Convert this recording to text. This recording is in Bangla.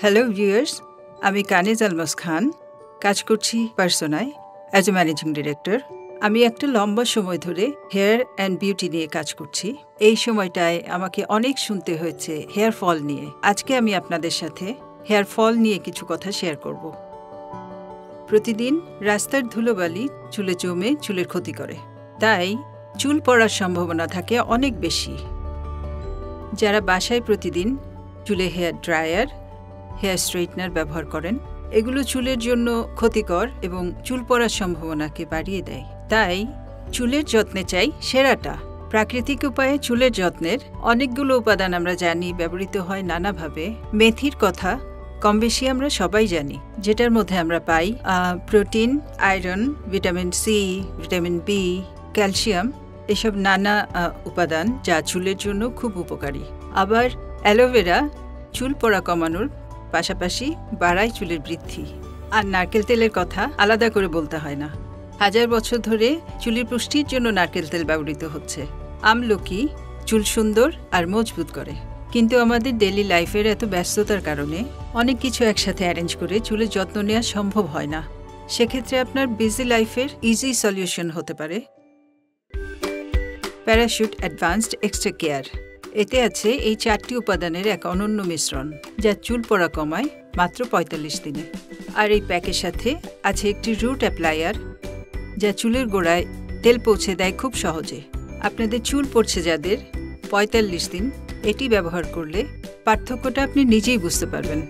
হ্যালো ভিউয়ার্স আমি কানিজ আলমাস খান। কাজ করছি পার্সোনায় অ্যাজ এ ম্যানেজিং ডিরেক্টর আমি একটা লম্বা সময় ধরে হেয়ার অ্যান্ড বিউটি নিয়ে কাজ করছি। এই সময়টায় আমাকে অনেক শুনতে হয়েছে হেয়ার ফল নিয়ে। আজকে আমি আপনাদের সাথে হেয়ার ফল নিয়ে কিছু কথা শেয়ার করব। প্রতিদিন রাস্তার ধুলোবালি চুলে জমে চুলের ক্ষতি করে। তাই চুল পড়ার সম্ভাবনা থাকে অনেক বেশি। যারা বাসায় প্রতিদিন চুলে হেয়ার ড্রায়ার হেয়ার স্ট্রেটনার ব্যবহার করেন। এগুলো চুলের জন্য ক্ষতিকর এবং চুল পড়ার সম্ভাবনাকে বাড়িয়ে দেয়। তাই চুলের যত্নে চাই সেরাটা। প্রাকৃতিক উপায়ে চুলের যত্নের অনেকগুলো উপাদান আমরা জানি, ব্যবহৃত হয় নানাভাবে। মেথির কথা কম বেশি আমরা সবাই জানি, যেটার মধ্যে আমরা পাই protein, iron, vitamin C, vitamin B, calcium, এসব নানা উপাদান যা চুলের জন্য খুব উপকারী। আবার অ্যালোভেরা, চুল পড়া কমানোর পাশাপাশি বাড়ায় চুলের বৃদ্ধি। আর নারকেল তেলের কথা আলাদা করে বলতে হয় না। হাজার বছর ধরে চুলের পুষ্টির জন্য নারকেল তেল ব্যবহৃত হচ্ছে। আমলকি চুল সুন্দর আর মজবুত করে। কিন্তু আমাদের ডেলি লাইফের এত ব্যস্ততার কারণে অনেক কিছু একসাথে অ্যারেঞ্জ করে চুলের যত্ন নেওয়া সম্ভব হয় না। সেক্ষেত্রে আপনার বিজি লাইফের ইজি সলিউশন হতে পারে। প্যারাশুট অ্যাডভান্সড এক্সট্রা কেয়ার এতে আছে এই চারটি উপাদানের এক অনন্য মিশ্রণ, যা চুল পড়া কমায় মাত্র পঁয়তাল্লিশ দিনে। আর এই প্যাকের সাথে আছে একটি রুট অ্যাপ্লায়ার, যা চুলের গোড়ায় তেল পৌঁছে দেয় খুব সহজে। আপনাদের চুল পড়ছে যাদের পঁয়তাল্লিশ দিন, এটি ব্যবহার করলে পার্থক্যটা আপনি নিজেই বুঝতে পারবেন।